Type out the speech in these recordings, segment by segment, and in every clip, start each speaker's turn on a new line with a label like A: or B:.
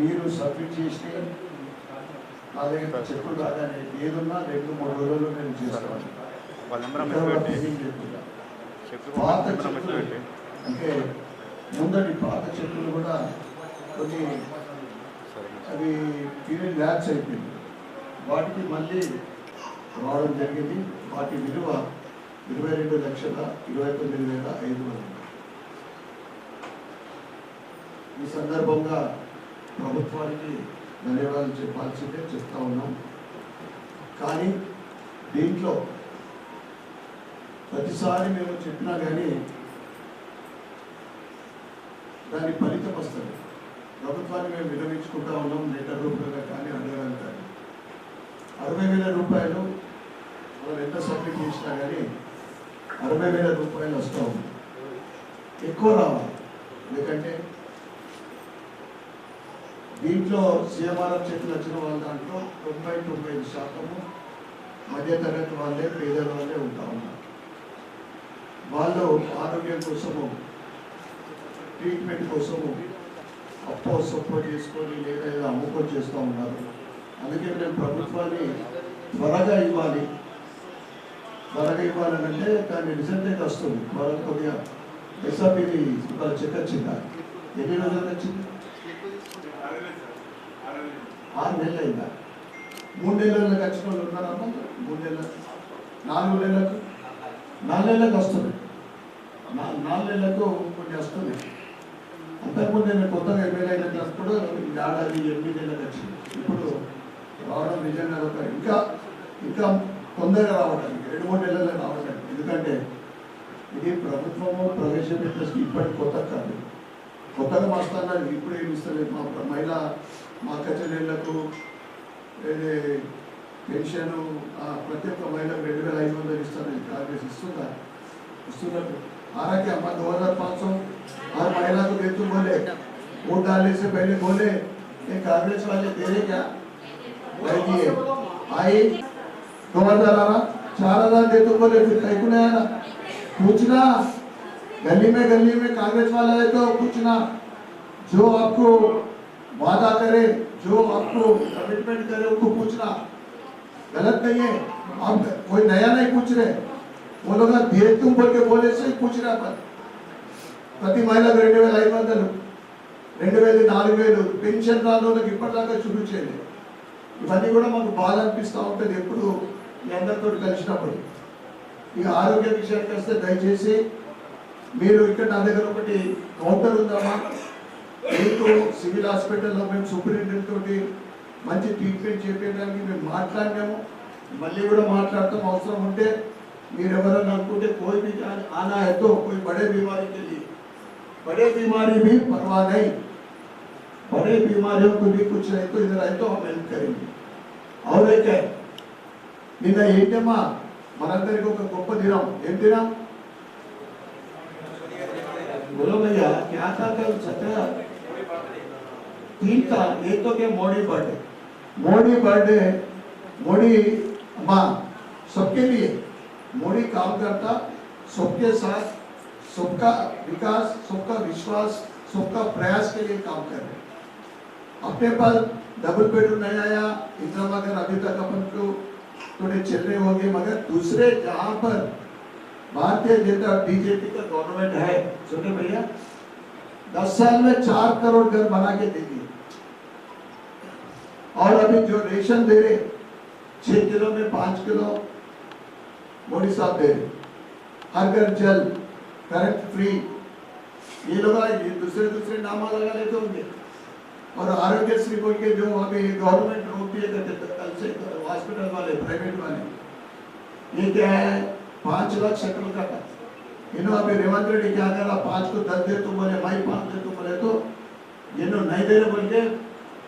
A: మీరు సబ్మిట్ చేసి నా దగ్గర చెక్కులు రాగానే ఏదున్నా రెండు మూడు రోజుల్లో నేను చేస్తాను పాత అంటే ముందటి పాత చెక్కులు కూడా కొన్ని అవి పీరియడ్ ల్యాబ్స్ అయిపోయింది. వాటికి మళ్ళీ రావడం జరిగింది. వాటి విలువ ఇరవై రెండు లక్షల ఇరవై తొమ్మిది వేల ఐదు వందలు. ఈ సందర్భంగా ప్రభుత్వానికి ధన్యవాదాలు చెప్పాల్సిందే చెప్తా ఉన్నాం. కానీ దీంట్లో ప్రతిసారి మేము చెప్పినా కానీ దాని ఫలితం వస్తుంది. ప్రభుత్వాన్ని మేము విరమించుకుంటా ఉన్నాం లీటర్ రూపంగా కానీ అడగడం కానీ. అరవై వేల రూపాయలు మనం ఎంత సబ్మిట్ చేసినా కానీ అరవై వేల రూపాయలు వస్తూ ఉంది. ఎక్కువ రావాలి. ఎందుకంటే దీంట్లో సీఎంఆర్ఎఫ్ చేతులు వచ్చిన వాళ్ళ దాంట్లో తొంభై తొంభై ఐదు శాతము మధ్యతరగతి వాళ్ళే పేదల వాళ్ళే ఉంటా ఉన్నారు. వాళ్ళు ఆరోగ్యం కోసము ట్రీట్మెంట్ కోసము అప్పో సొప్పో చేసుకొని లేదా ఏదో అమ్ముకొని చేస్తూ ఉన్నారు. అందుకే మేము ప్రభుత్వాన్ని త్వరగా ఇవ్వాలి. త్వరగా ఇవ్వాలంటే దాని రిజల్ట్ వస్తుంది. త్వరగా కొద్దిగా ఎస్ఆర్పీని ఇవాళ చెక్ వచ్చిందా ఎన్ని రోజులు వచ్చింది? ఆరు నెలలు అయిందా? మూడు నెలలకు వచ్చిన వాళ్ళు ఉన్నారమ్మా మూడు నాలుగు నెలలకు? నాలుగు నెలలకు వస్తుంది. నాలుగు నెలలకు కొన్ని వస్తున్నాయి అంతకుముందు నేను కొత్తగా ఎమ్మెల్యే అయినప్పుడు ఏడాది ఎనిమిది నెలలకు వచ్చింది. ఇప్పుడు రావడం నిజంగా ఒక ఇంకా ఇంకా తొందరగా రావడానికి రెండు మూడు నెలల్లో రావడానికి. ఎందుకంటే ఇది ప్రభుత్వము ప్రవేశపెట్టిన ఇప్పటి కొత్త కాదు. కొత్తగా మాస్తాన్నారు ఇప్పుడు ఏమి ఇస్తలేదు మా మహిళా మా కచెరీలకు పెన్షన్ ప్రతి ఒక్క మహిళకు రెండు వేల ఐదు వందలు ఇస్తారని కాంగ్రెస్ ఇస్తుందా इस्टूडेंट हारा क्या हम दो हजार पाँच सौ हर महिला को देते बोले वोट डालने से पहले बोले ये कांग्रेस वाले दे रहे क्या नहीं दिए आई दो हजार आ रहा चार हजार देते बोले फिर कहीं को नहीं आना पूछना गली में गली में कांग्रेस वाला है तो पूछना जो आपको वादा करे जो आपको कमिटमेंट करे उनको पूछना गलत नहीं है आप कोई नया नहीं पूछ रहे वो लोग धीरे तुम बोल के बोले से पूछ रहा पर ప్రతి మహిళకు రెండు వేల ఐదు వందలు రెండు వేలు నాలుగు వేలు పెన్షన్ రాళ్ళకి ఇప్పటిదాకా చూపించేది చేయలేదు ఇవన్నీ కూడా మాకు బాధ అనిపిస్తూ ఉంటుంది ఎప్పుడు మీ అందరితో కలిసినప్పుడు ఇక ఆరోగ్య విషయానికి వస్తే దయచేసి మీరు ఇక్కడ నా దగ్గర ఒకటి కౌంటర్ ఉందమ్మా మీకు సివిల్ హాస్పిటల్లో మేము సూపరింటెండెంట్ తోటి మంచి ట్రీట్మెంట్ చేపించడానికి మేము మాట్లాడినాము మళ్ళీ కూడా మాట్లాడతాం అవసరం ఉంటే మీరు ఎవరైనా అనుకుంటే कोई भी जान- आना है तो कोई बड़े बीमारी के लिए बड़े बीमारी भी परवाह नहीं बड़े बीमारियों को भी कुछ नहीं तो इधर आए तो हम हेल्प करेंगे और एक है నిన్న ఏంటమ్మా మనందరికి ఒక గొప్ప దినం ఏం దినం बोलो भैया क्या था कल सत्रह था एक तो क्या मोदी बर्थडे मोदी बर्थडे मोदी माँ सबके लिए मोदी काम करता सबके साथ सबका विकास सबका विश्वास सबका प्रयास के लिए काम कर रहे अपने पास डबल बेडरूम नहीं आया इंदिरा मगर अभी तक अपन को थोड़े चल रहे होंगे मगर दूसरे जहाँ पर भारतीय जनता बीजेपी का गवर्नमेंट है सुने भैया दस साल में चार करोड़ घर बना के दे दिए। और अभी जो रेशन दे रहे, छह किलो में पाँच किलो मोदी साहब दे रहे। हर घर जल करंट फ्री ये लोग दूसरे दूसरे नाम लगा लेते होंगे। और आरोग्य श्री बोल के जो अभी गवर्नमेंट रोक दिए करते कल से हॉस्पिटल वाले प्राइवेट वाले, ये क्या है? पाँच लाख शक्ल का था इन्हों अभी रेवंत रेड्डी क्या करा पांच को दस दे तो बोले भाई पांच दे तो बोले तो इन्हों नहीं दे रहे बोल के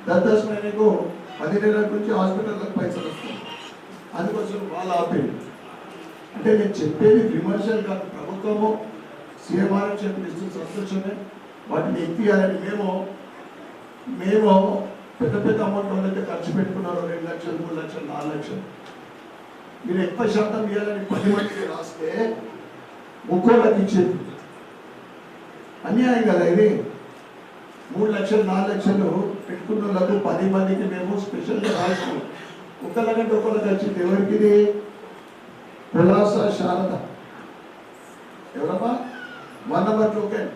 A: दस दस महीने को పది నెలల నుంచి హాస్పిటల్లకు పైసలు వస్తాయి అందుకోసం వాళ్ళు ఆపేది అంటే నేను చెప్పేది విమర్శలు కాదు ప్రభుత్వము సీఎంఆర్ చెప్పిన ఇస్తూ సంతోషమే వాటిని ఎత్తియాలని మేము మేము పెద్ద పెద్ద అమౌంట్ వాళ్ళైతే ఖర్చు పెట్టుకున్నారు రెండు లక్షలు మూడు లక్షలు నాలుగు లక్షలు మీరు ఎక్కువ శాతం ఇవ్వాలని పది మందికి రాస్తే ముక్కోళ్ళకి ఇచ్చేది అన్యాయం కదా ఇది? మూడు లక్షలు నాలుగు లక్షలు పెట్టుకున్న వాళ్ళకు పది మందికి మేము స్పెషల్గా రాసినాం. ఒకళ్ళకంటే ఒకళ్ళకి వచ్చింది ఎవరికి ఇది? పులాస శారద. ఎవరమ్మా వన్ నెంబర్ టోకెన్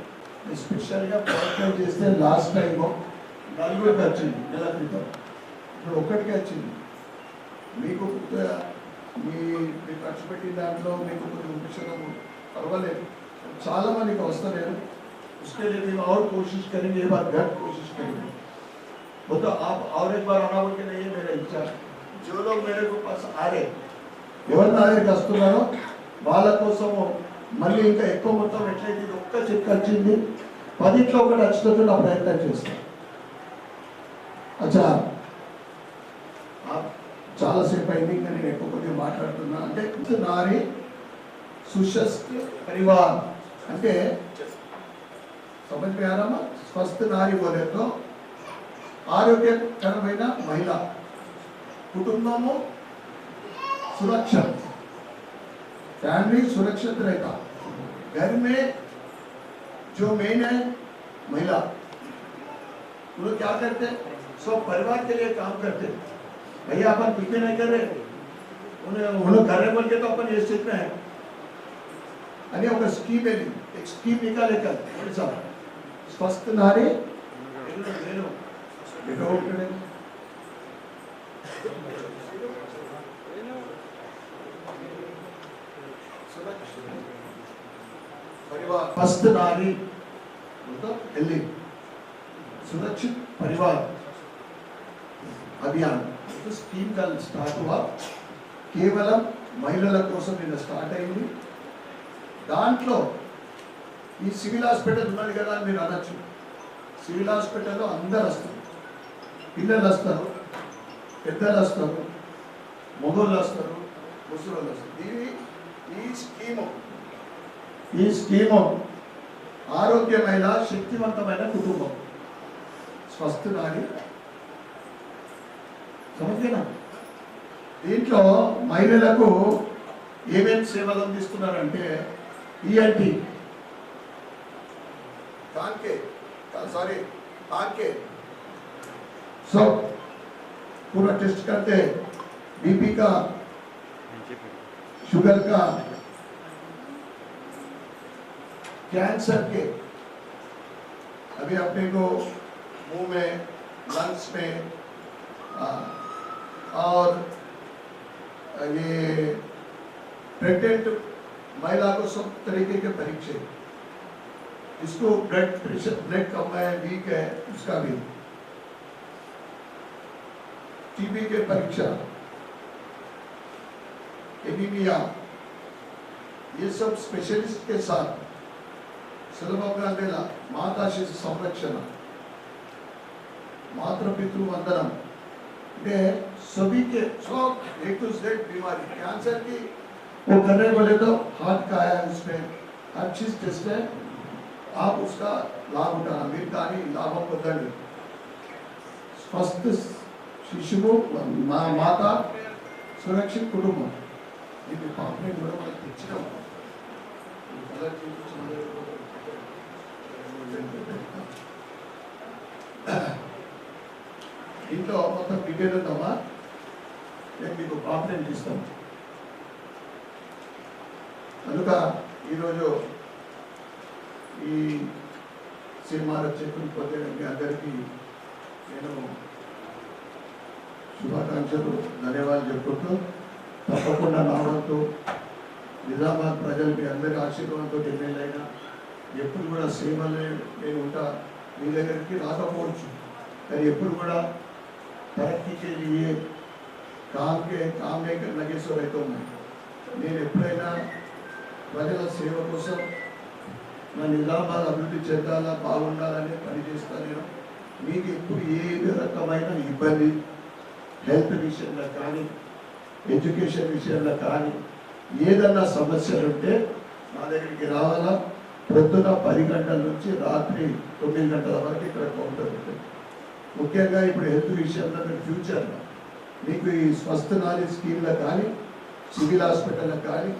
A: స్పెషల్గా ప్రయత్నం చేస్తే లాస్ట్ టైం నలుగురికి వచ్చింది నెల క్రితం. ఇప్పుడు ఒక్కటికి వచ్చింది. మీకు మీ ఖర్చు పెట్టిన దాంట్లో మీకు కొంచెం ఉపశమనం పర్వాలేదు చాలా మందికి వస్తలేదు उसके लिए भी और कोशिश करेंगे एक बार घर कोशिश करेंगे वो तो आप और एक बार आना बोल के नहीं है मेरा इच्छा जो लोग मेरे को पास आ रहे ఎవరు నా దగ్గరికి వస్తున్నారో వాళ్ళ కోసము మళ్ళీ ఇంకా ఎక్కువ మొత్తం ఎట్లయితే ఇది ఒక్క చెక్ వచ్చింది పదిట్లో ఒకటి వచ్చేటట్టు నా ప్రయత్నం చేస్తాను అచ్చా ఆ, చాలాసేపు అయింది ఇంకా నేను ఎక్కువ కొద్దిగా మాట్లాడుతున్నా అంటే ఇది నారి సుశస్త పరివార్ అంటే సమజ్ఞానమా స్వస్థ నారి వలతో ఆరోగ్యకరమైన మహిళ, కుటుంబము सुरक्षा फैमिली सुरक्षित रहता घर में जो मेन है महिला वो लोग क्या करते सब परिवार के लिए काम करते भैया अपन कुछ भी नहीं कर रहे उन्हें वो लोग घर में बोल के तो अपन ये स्थिति में है అని ఒక స్కీమ్ వెళ్ళి एक స్కీమ్ निकाले कल बड़े साहब स्वस्थ नारी నేను నేను ఎక్కడ ఉంటాడు परिवार स्वस्थ नारी मतलब हेल्दी सुरक्षित परिवार అభియాన్ तो స్కీమ్ కల్ స్టార్ట్ हुआ కేవలం మహిళల కోసం నిన్న స్టార్ట్ అయింది దాంట్లో ఈ సివిల్ హాస్పిటల్ ఉన్నది కదా అని మీరు అనొచ్చు. సివిల్ హాస్పిటల్లో అందరు వస్తారు. పిల్లలు వస్తారు పెద్దలు వస్తారు మొగోళ్ళు వస్తారు ముసలోళ్ళు వస్తారు. ఇది ఈ స్కీము. ఈ స్కీము ఆరోగ్యమైన శక్తివంతమైన కుటుంబం. స్వస్థ నాడి దీంట్లో మహిళలకు ఏమేమి సేవలు అందిస్తున్నారంటే ईएनटी कान के कान सारे कान के। सब पूरा टेस्ट करते हैं। बीपी का शुगर का कैंसर के। अभी अपने को मुँह में लंग्स में आ, और ये प्रेग्नेंट महिला को सब तरीके के परीक्षे। इसको ब्लड प्रेशर, ब्लड कम है, वीक है, उसका भी। टीबी के परीक्षा, एनीमिया, ये सब स्पेशलिस्ट के साथ सुलभंगा मेला माता शिशु संरक्षण, मातृ पितृ वंदनम। सभी के सब एक बीमारी कैंसर की वो करने बोले तो हार्ट का है उसमें हर चीज टेस्ट है आप उसका लाभ उठाना మీరు కానీ లాభం పొందండి స్వస్థ శిశువు మా మాత సురక్షిత కుటుంబం ఇది పాంప్లెట్ కూడా మనకు తెచ్చినాం ఈ కలర్ చూపించిన ఇంట్లో మొత్తం డీటెయిల్ ఉందమ్మా నేను మీకు పాంప్లెంట్ ఇస్తాను కనుక ఈరోజు ఈ సినిమా రచకులు పోతే మీ అందరికీ నేను శుభాకాంక్షలు ధన్యవాదాలు చెప్పుకుంటూ తప్పకుండా నావడంతో నిజామాబాద్ ప్రజలు మీ అందరి ఆశీర్వాదంతో ఎమ్మెల్యేనా ఎప్పుడు కూడా సినిమాలే నేను ఉంటా మీ దగ్గరికి రాకపోవచ్చు. కానీ ఎప్పుడు కూడా తరక్కి కామ్కే కామ్కే నగేశ్వర్ అయితే ఉన్నాయి. నేను ఎప్పుడైనా ప్రజల సేవ కోసం నా నిజామాబాద్ అభివృద్ధి చెందాలా బాగుండాలని పనిచేస్తాను నేను మీకు ఎప్పుడు ఏ రకమైన ఇబ్బంది హెల్త్ విషయంలో కానీ ఎడ్యుకేషన్ విషయంలో కానీ ఏదన్నా సమస్యలు ఉంటే మా దగ్గరికి రావాలా? ప్రొద్దున పది గంటల నుంచి రాత్రి తొమ్మిది గంటల వరకు ఇక్కడ కౌంటర్ ఉంటుంది. ముఖ్యంగా ఇప్పుడు హెల్త్ విషయంలో మీరు ఫ్యూచర్లో మీకు ఈ స్వస్థ నాలెడ్జ్ స్కీమ్లో కానీ సివిల్ హాస్పిటల్లో కానీ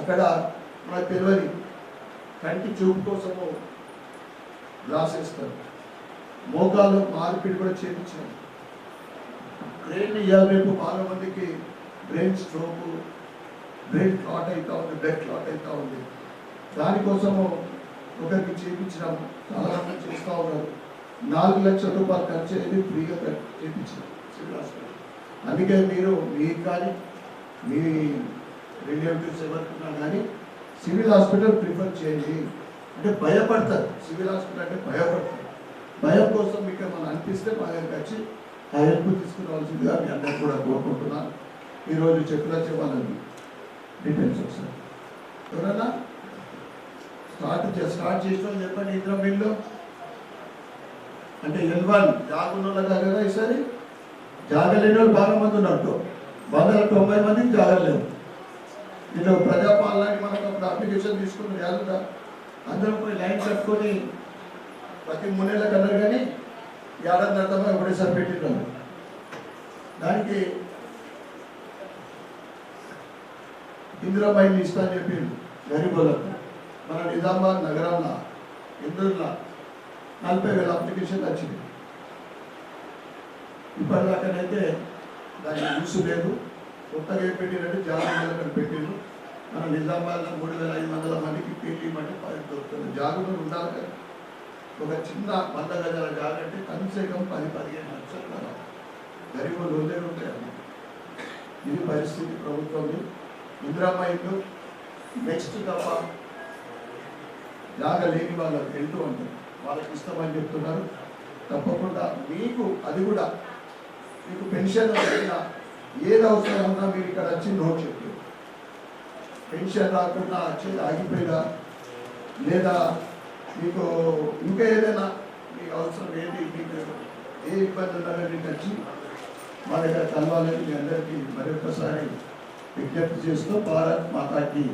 A: అక్కడ మనకు తెలియని కంటి చూపు కోసము గ్లాస్ మోకాలు మార్పిడి కూడా చేయించారు బ్రెయిన్ ఇవాళ రేపు బాగా మందికి బ్రెయిన్ స్ట్రోక్ బ్రెయిన్ క్లాట్ అవుతా ఉంది బ్లడ్ క్లాట్ అవుతా ఉంది. దానికోసము ఒకరికి చేయించినాం చాలా మంది చేస్తూ ఉన్నారు. నాలుగు లక్షల రూపాయలు ఖర్చు అనేది ఫ్రీగా చేయించారు సివిల్ హాస్పిటల్ అందుకే మీరు మీకు కానీ మీ రిలేటివ్స్ ఎవరికన్నా కానీ సివిల్ హాస్పిటల్ ప్రిఫర్ చేయండి. అంటే భయపడతారు. సివిల్ హాస్పిటల్ అంటే భయపడతారు. భయం కోసం మీకు ఏమైనా అనిపిస్తే మా దగ్గరికి వచ్చి ఆ హెల్ప్ తీసుకురావాల్సిందిగా మీ అందరికి కూడా కోరుకుంటున్నాను ఈరోజు చెప్పుల చెప్పాలని డీటెయిల్స్ ఒకసారి ఎవరన్నా? స్టార్ట్ చే స్టార్ట్ చేసిన చెప్పండి ఇంద్రం మీరు అంటే ఎల్ వన్ జాగున్న వాళ్ళ కదా ఈసారి జాగలేని వాళ్ళు బాగా మంది ఉన్నట్టు వందల తొంభై మందికి జాగలేవు. నేను ప్రజాపాలనకి మనకు ఒక అప్లికేషన్ తీసుకుని కాదుగా అందరం పోయి లైన్ కట్టుకొని ప్రతి మూడేళ్ళకి అన్నారు కానీ ఏడాది అర్థమో ఒకటేసారి పెట్టినాం దానికి ఇందిరా మైల్ ఇస్తా అని చెప్పి గరీబులకు. మన నిజామాబాద్ నగరంలో ఇందూరులో నలభై వేల అప్లికేషన్ వచ్చింది. ఇప్పటిదాకానైతే దానికి యూస్ లేదు. కొత్తగా ఏం పెట్టినట్టు జాగ్రత్తలు పెట్టిండ్రు మన నిజామాబాద్లో మూడు వేల ఐదు వందల మందికి పీటీ అంటే పది దొరుకుతుంది. జాగ్రత్తలు ఉండాలి కదా. ఒక చిన్న వంద గజాల జాగ అంటే కనీసం పది పదిహేను లక్షలు కదా. గరీబులు రోజే ఉంటాయి ఇది పరిస్థితి ప్రభుత్వం. ఇందిరామ్మ నెక్స్ట్ తప్ప జాగ లేని వాళ్ళకి వెళ్తూ ఉంటుంది వాళ్ళకి ఇష్టమని చెప్తున్నారు. తప్పకుండా మీకు అది కూడా మీకు పెన్షన్ వచ్చినా ఏది అవసరం ఉన్నా మీరు ఇక్కడ వచ్చి నోట్ చెప్పు పెన్షన్ రాకుండా వచ్చేది ఆగిపోయినా లేదా మీకు ఇంకా ఏదైనా మీకు అవసరం ఏది మీకు ఏ ఇబ్బంది ఉన్నారని వచ్చి మా దగ్గర కలవాలని మీ అందరికీ మరొకసారి విజ్ఞప్తి చేస్తూ భారత్ మాతాకి